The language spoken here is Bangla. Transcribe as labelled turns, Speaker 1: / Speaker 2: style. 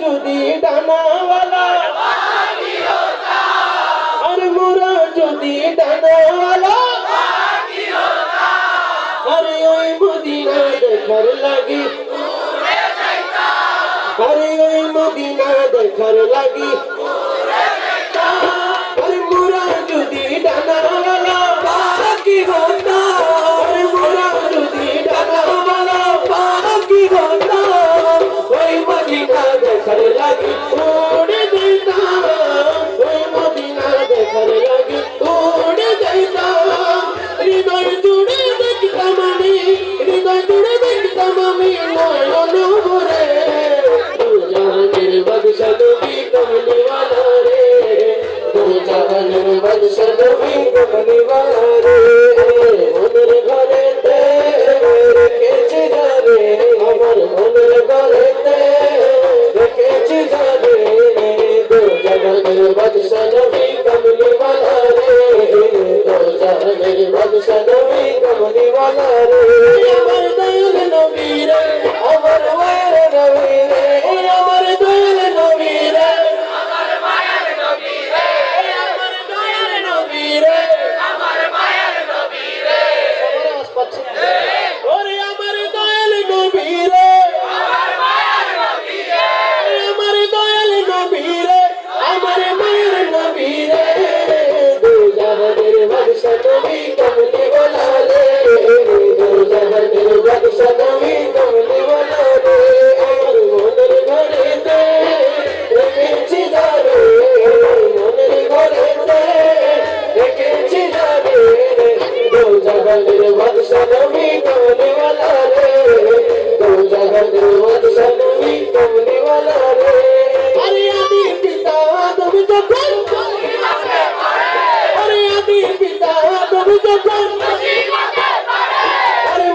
Speaker 1: যদি আর মোরা যদি ডানাওয়ালা। আরে ওই মদিনা দেখার লাগি। আরে ওই মদিনা দেখার লাগি। জুড়ে দেখতাম আমি নয়ন ভরে তু জাহানের বাদশা নবী কমলিওয়ালা রে তু জাহানের বাদশা নবী কমলিওয়ালা রে মনের ঘরেতে রেখেছি যাবে আমার মনের ঘরেতে রেখেছি যাবে তু জাহানের বাদশা নবী তু জাহানের বাদশা নবী কমলিওয়ালা রে আমার দয়াল নবী জাহানের বাদশা নবী কমলি রে। দু জাহানের বাদশা নবী কমলি রে। আরে আমি পিতা, তুমি যখন আরে আমি পিতা, তুমি যখন আরে